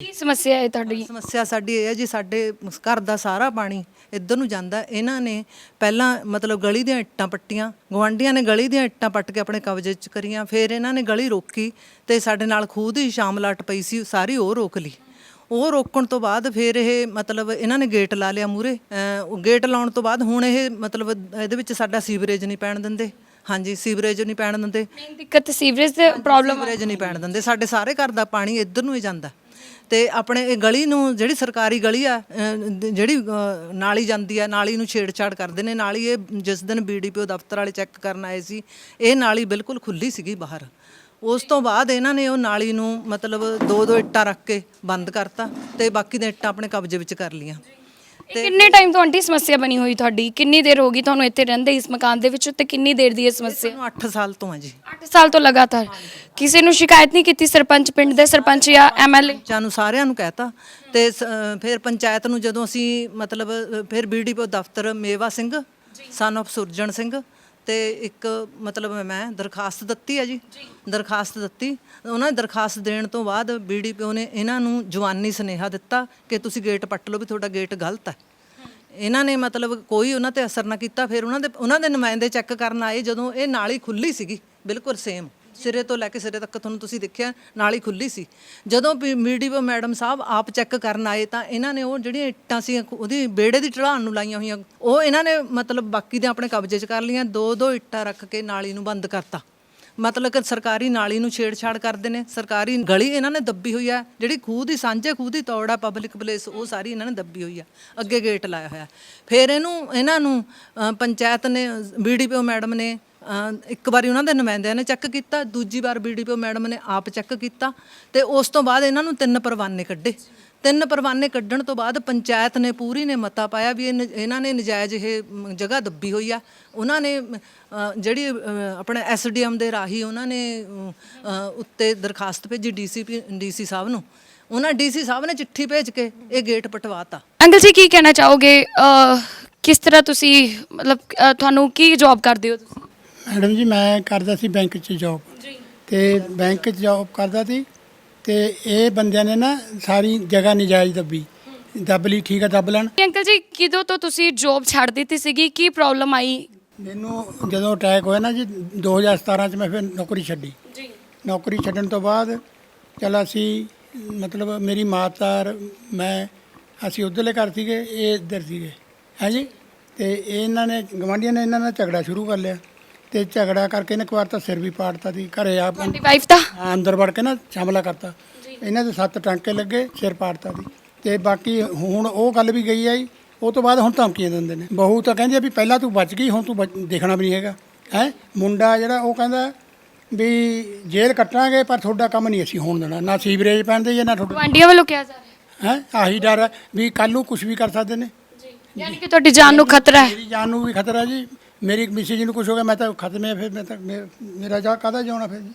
ਕੀ ਸਮੱਸਿਆ ਹੈ ਤੁਹਾਡੀ? ਸਮੱਸਿਆ ਸਾਡੀ ਇਹ ਹੈ ਜੀ ਸਾਡੇ ਘਰ ਦਾ ਸਾਰਾ ਪਾਣੀ ਇੱਧਰ ਨੂੰ ਜਾਂਦਾ। ਇਹਨਾਂ ਨੇ ਪਹਿਲਾਂ ਮਤਲਬ ਗਲੀ ਦੀਆਂ ਇੱਟਾਂ ਪੱਟੀਆਂ ਗਵਾਂਢੀਆਂ ਨੇ ਗਲੀ ਦੀਆਂ ਇੱਟਾਂ ਪੱਟ ਕੇ ਆਪਣੇ ਕਬਜ਼ੇ 'ਚ ਕਰੀਆਂ। ਫਿਰ ਇਹਨਾਂ ਨੇ ਗਲੀ ਰੋਕੀ ਤੇ ਸਾਡੇ ਨਾਲ ਖੂਹ ਦੀ ਸ਼ਾਮਲਾਟ ਪਈ ਸੀ ਸਾਰੀ ਉਹ ਰੋਕ ਲਈ। ਉਹ ਰੋਕਣ ਤੋਂ ਬਾਅਦ ਫਿਰ ਇਹ ਮਤਲਬ ਇਹਨਾਂ ਨੇ ਗੇਟ ਲਾ ਲਿਆ ਮੂਰੇ ਗੇਟ ਲਾਉਣ ਤੋਂ ਬਾਅਦ ਹੁਣ ਇਹ ਮਤਲਬ ਇਹਦੇ ਵਿੱਚ ਸਾਡਾ ਸੀਵਰੇਜ ਨਹੀਂ ਪੈਣ ਦਿੰਦੇ। ਹਾਂਜੀ ਸੀਵਰੇਜ ਨਹੀਂ ਪੈਣ ਦਿੰਦੇ। ਮੇਨ ਦਿੱਕਤ ਸੀਵਰੇਜ ਦੇ ਪ੍ਰੋਬਲਮ ਸੀਵਰੇਜ ਨਹੀਂ ਪੈਣ ਦਿੰਦੇ। ਸਾਡੇ ਸਾਰੇ ਘਰ ਦਾ ਪਾਣੀ ਇੱਧਰ ਨੂੰ ਹੀ ਜਾਂਦਾ। ਤੇ ਆਪਣੇ ਇਹ ਗਲੀ ਨੂੰ ਜਿਹੜੀ ਸਰਕਾਰੀ ਗਲੀ ਆ ਅਹ, ਜਿਹੜੀ ਅਹ, ਨਾਲੀ ਜਾਂਦੀ ਆ ਨਾਲੀ ਨੂੰ ਛੇੜਛਾੜ ਕਰਦੇ ਨੇ ਨਾਲੀ ਇਹ ਜਿਸ ਦਿਨ ਬੀਡੀਪੀਓ ਦਫ਼ਤਰ ਵਾਲੇ ਚੈੱਕ ਕਰਨ ਆਏ ਸੀ ਇਹ ਨਾਲੀ ਬਿਲਕੁਲ ਖੁੱਲੀ ਸੀਗੀ ਬਾਹਰ। ਉਸ ਤੋਂ ਬਾਅਦ ਇਹਨਾਂ ਨੇ ਉਹ ਨਾਲੀ ਨੂੰ ਮਤਲਬ ਦੋ ਦੋ ਇੱਟਾਂ ਰੱਖ ਕੇ ਬੰਦ ਕਰਤਾ ਤੇ ਬਾਕੀ ਦੀਆਂ ਇੱਟਾਂ ਆਪਣੇ ਕਬਜ਼ੇ ਵਿੱਚ ਕਰ ਲਈਆਂ। ਇਹ ਕਿੰਨੇ ਟਾਈਮ ਤੋਂ ਆਂਟੀ ਸਮੱਸਿਆ ਬਣੀ ਹੋਈ ਤੁਹਾਡੀ? ਕਿੰਨੀ ਦੇਰ ਹੋ ਗਈ ਤੁਹਾਨੂੰ ਇੱਥੇ ਰਹਿੰਦੇ ਇਸ ਮਕਾਨ ਦੇ ਵਿੱਚ ਤੇ ਕਿੰਨੀ ਦੇਰ ਦੀ ਇਹ ਸਮੱਸਿਆ? ਮੈਨੂੰ 8 ਸਾਲ ਤੋਂ ਆ ਜੀ। 8 ਸਾਲ ਤੋਂ ਲਗਾਤਾਰ। ਕਿਸੇ ਨੂੰ ਸ਼ਿਕਾਇਤ ਨਹੀਂ ਕੀਤੀ ਸਰਪੰਚ ਪਿੰਡ ਦੇ ਸਰਪੰਚ ਜਾਂ ਐਮਐਲਏ ਪੰਚਾਂ ਨੂੰ ਸਾਰਿਆਂ ਨੂੰ ਕਹਿਤਾ ਤੇ ਸ- ਅਹ ਫਿਰ ਪੰਚਾਇਤ ਨੂੰ ਜਦੋਂ ਅਸੀਂ ਮਤਲਬ ਅਹ ਫਿਰ ਬੀਡੀਪੀਓ ਦਫ਼ਤਰ ਮੇਵਾ ਸਿੰਘ ਸਨ of ਸੁਰਜਣ ਸਿੰਘ ਤੇ ਇੱਕ ਮਤਲਬ ਮੈਂ ਦਰਖਾਸਤ ਦਿੱਤੀ ਹੈ ਜੀ। ਦਰਖਾਸਤ ਦਿੱਤੀ। ਉਹਨਾਂ ਨੇ ਦਰਖਾਸਤ ਦੇਣ ਤੋਂ ਬਾਅਦ ਬੀਡੀਪੀਓ ਨੇ ਇਹਨਾਂ ਨੂੰ ਜਵਾਨੀ ਸੁਨੇਹਾ ਦਿੱਤਾ ਕਿ ਤੁਸੀਂ ਗੇਟ ਪੱਟ ਲਓ ਵੀ ਤੁਹਾਡਾ ਗੇਟ ਗਲਤ ਹੈ ਇਹਨਾਂ ਨੇ ਮਤਲਬ ਕੋਈ ਉਹਨਾਂ ਤੇ ਅਸਰ ਨਾ ਕੀਤਾ। ਫਿਰ ਉਹਨਾਂ ਦੇ ਉਹਨਾਂ ਦੇ ਨੁਮਾਇੰਦੇ ਚੈੱਕ ਕਰਨ ਆਏ ਜਦੋਂ ਇਹ ਨਾਲੀ ਖੁੱਲੀ ਸੀਗੀ। ਬਿਲਕੁਲ ਸੇਮ ਸਿਰੇ ਤੋਂ ਲੈ ਕੇ ਸਿਰੇ ਤੱਕ ਤੁਹਾਨੂੰ ਤੁਸੀਂ ਦੇਖਿਆ, ਨਾਲੀ ਖੁੱਲੀ ਸੀ। ਜਦੋਂ ਮੀਡੀਓ ਮੈਡਮ ਸਾਹਿਬ ਆਪ ਚੈੱਕ ਕਰਨ ਆਏ ਤਾਂ ਇਹਨਾਂ ਨੇ ਉਹ ਜਿਹੜੀਆਂ ਇੱਟਾਂ ਸੀ, ਉਹਦੀ ਬੇੜੇ ਦੀ ਢਲਾਣ ਨੂੰ ਲਾਈਆਂ ਹੋਈਆਂ, ਉਹ ਇਹਨਾਂ ਨੇ ਮਤਲਬ ਬਾਕੀ ਦੇ ਆਪਣੇ ਕਬਜ਼ੇ 'ਚ ਕਰ ਲਈਆਂ ਦੋ ਦੋ ਇੱਟਾਂ ਰੱਖ ਕੇ ਨਾਲੀ ਨੂੰ ਬੰਦ ਕਰਤਾ। ਮਤਲਬ ਕਿ ਸਰਕਾਰੀ ਨਾਲੀ ਨੂੰ ਛੇੜਛਾੜ ਕਰਦੇ ਨੇ, ਸਰਕਾਰੀ ਗਲੀ ਇਹਨਾਂ ਨੇ ਦੱਬੀ ਹੋਈ ਆ, ਜਿਹੜੀ ਖੂਹ ਦੀ ਸਾਂਝੇ ਖੂਹ ਦੀ ਤੌੜਾ ਪਬਲਿਕ ਪਲੇਸ ਉਹ ਸਾਰੀ ਇਹਨਾਂ ਨੇ ਦੱਬੀ ਹੋਈ ਆ, ਅੱਗੇ ਗੇਟ ਲਾਇਆ ਹੋਇਆ। ਫਿਰ ਇਹਨੂੰ, ਇਹਨਾਂ ਨੂੰ ਪੰਚਾਇਤ ਨੇ ਬੀਡੀਪੀਓ ਮੈਡਮ ਨੇ ਅ, ਇੱਕ ਵਾਰੀ ਉਹਨਾਂ ਦੇ ਨੁਮਾਇੰਦਿਆਂ ਨੇ ਚੈੱਕ ਕੀਤਾ ਦੂਜੀ ਵਾਰ ਬੀਡੀਪੀਓ ਮੈਡਮ ਨੇ ਆਪ ਚੈੱਕ ਕੀਤਾ ਤੇ ਉਸ ਤੋਂ ਬਾਅਦ ਇਹਨਾਂ ਨੂੰ ਤਿੰਨ ਪਰਵਾਨੇ ਕੱਢੇ। ਤਿੰਨ ਪਰਵਾਨੇ ਕੱਢਣ ਤੋਂ ਬਾਅਦ ਪੰਚਾਇਤ ਨੇ ਪੂਰੀ ਨੇ ਮਤਾ ਪਾਇਆ ਵੀ ਇਹ ਨ- ਇਹਨਾਂ ਨੇ ਨਜਾਇਜ਼ ਇਹ ਮ, ਜਗ੍ਹਾ ਦੱਬੀ ਹੋਈ ਆ। ਉਹਨਾਂ ਨੇ ਮ, ਅ, ਜਿਹੜੀ ਅ, ਆਪਣੇ ਐਸਡੀਐਮ ਦੇ ਰਾਹੀਂ ਉਹਨਾਂ ਨੇ ਅ, ਅ, ਉੱਤੇ ਦਰਖਾਸਤ ਭੇਜੀ ਡੀਸੀਪੀ ਡੀਸੀ ਸਾਹਿਬ ਨੂੰ। ਉਹਨਾਂ ਡੀਸੀ ਸਾਹਿਬ ਨੇ ਚਿੱਠੀ ਭੇਜ ਕੇ ਇਹ ਗੇਟ ਪਟਵਾਤਾ। ਅੰਕਲ ਜੀ ਕੀ ਕਹਿਣਾ ਚਾਹੋਗੇ? ਅਹ, ਕਿਸ ਤਰ੍ਹਾਂ ਤੁਸੀਂ ਮਤਲਬ ਅਹ, ਤੁਹਾਨੂੰ ਕੀ ਜੌਬ ਕਰਦੇ ਹੋ ਤੁਸੀਂ? ਮੈਡਮ ਜੀ ਮੈਂ ਕਰਦਾ ਸੀ ਬੈਂਕ 'ਚ ਜੌਬ ਜੀ। ਤੇ ਬੈਂਕ 'ਚ ਜੌਬ ਕਰਦਾ ਸੀ ਤੇ ਇਹ ਬੰਦਿਆਂ ਨੇ ਨਾ ਸਾਰੀ ਜਗ੍ਹਾ ਨਜਾਇਜ਼ ਦੱਬੀ। ਦੱਬ ਲਈ ਠੀਕ ਆ ਦੱਬ ਲੈਣ। ਅੰਕਲ ਜੀ ਕਿਦੋਂ ਤੋਂ ਤੁਸੀਂ ਜੌਬ ਛੱਡ ਦਿੱਤੀ ਸੀਗੀ? ਕੀ ਪ੍ਰੋਬਲਮ ਆਈ? ਮੈਨੂੰ ਜਦੋਂ ਅਟੈਕ ਹੋਇਆ ਨਾ ਜੀ 2017 'ਚ ਮੈਂ ਫਿਰ ਨੌਕਰੀ ਛੱਡੀ। ਜੀ। ਨੌਕਰੀ ਛੱਡਣ ਤੋਂ ਬਾਅਦ ਚਲ ਅਸੀਂ ਮਤਲਬ ਮੇਰੀ ਮਾਤਾ ਔਰ ਮੈਂ ਅਸੀਂ ਉਧਰਲੇ ਘਰ ਸੀਗੇ ਇਹ ਇੱਧਰ ਸੀਗੇ। ਹੈ ਜੀ? ਤੇ ਇਹਨਾਂ ਨੇ ਗਵਾਂਢੀਆਂ ਨੇ ਇਹਨਾਂ ਨਾਲ ਝਗੜਾ ਸ਼ੁਰੂ ਕਰ ਲਿਆ। ਤੇ ਝਗੜਾ ਕਰਕੇ ਇਹਨੇ ਇੱਕ ਵਾਰ ਤਾਂ ਸਿਰ ਵੀ ਪਾੜਤਾ ਸੀ ਘਰੇ ਆ ਤੁਹਾਡੀ ਵਾਈਫ ਦਾ? ਅੰਦਰ ਵੜ ਕੇ ਨਾ ਸ਼ਮਲਾ ਕਰਤਾ। ਇਹਨਾਂ ਦੇ ਸੱਤ ਟਾਂਕੇ ਲੱਗੇ ਸਿਰ ਪਾੜਤਾ ਸੀ। ਤੇ ਬਾਕੀ ਹੁਣ ਉਹ ਗੱਲ ਵੀ ਗਈ ਆਈ ਉਹ ਤੋਂ ਬਾਅਦ ਹੁਣ ਧਮਕੀਆਂ ਦਿੰਦੇ ਨੇ। ਬਹੂ ਤਾਂ ਕਹਿੰਦੀ ਆ ਵੀ ਪਹਿਲਾਂ ਤੂੰ ਬਚ ਗਈ ਹੁਣ ਤੂੰ ਬਚ- ਦੇਖਣਾ ਵੀ ਨਹੀਂ ਹੈਗਾ। ਹੈ? ਮੁੰਡਾ ਜਿਹੜਾ ਉਹ ਕਹਿੰਦਾ ਵੀ ਜੇਲ੍ਹ ਕੱਟਾਂਗੇ ਪਰ ਤੁਹਾਡਾ ਕੰਮ ਨਹੀਂ ਅਸੀਂ ਹੋਣ ਦੇਣਾ। ਨਾ ਸੀਵਰੇਜ ਪੈਣਦੇ ਜਾਂ ਨਾ ਤੁਹਾਡਾ ਗਵਾਂਡੀਆਂ ਵੱਲੋਂ ਕਿਹਾ ਜਾ ਰਿਹਾ। ਹੈ? ਆਹੀ ਡਰ ਹੈ ਵੀ ਕੱਲ ਨੂੰ ਕੁਝ ਵੀ ਕਰ ਸਕਦੇ ਨੇ। ਜੀ। ਯਾਨੀ ਕਿ ਤੁਹਾਡੀ ਜਾਨ ਨੂੰ ਖਤਰਾ ਹੈ। ਮੇਰੀ ਜਾਨ ਨੂੰ ਵੀ ਖਤਰਾ ਜੀ। ਮੇਰੀ ਮਿਸਿਜ ਨੂੰ ਕੁਝ ਹੋ ਗਿਆ, ਮੈਂ ਤਾਂ ਖਤਮ ਹੈ ਫਿਰ ਮੈਂ ਤਾਂ ਮੇ- ਮੇਰਾ ਜਾ ਕਾਹਦਾ ਜਾਣਾ ਫਿਰ ਜੀ?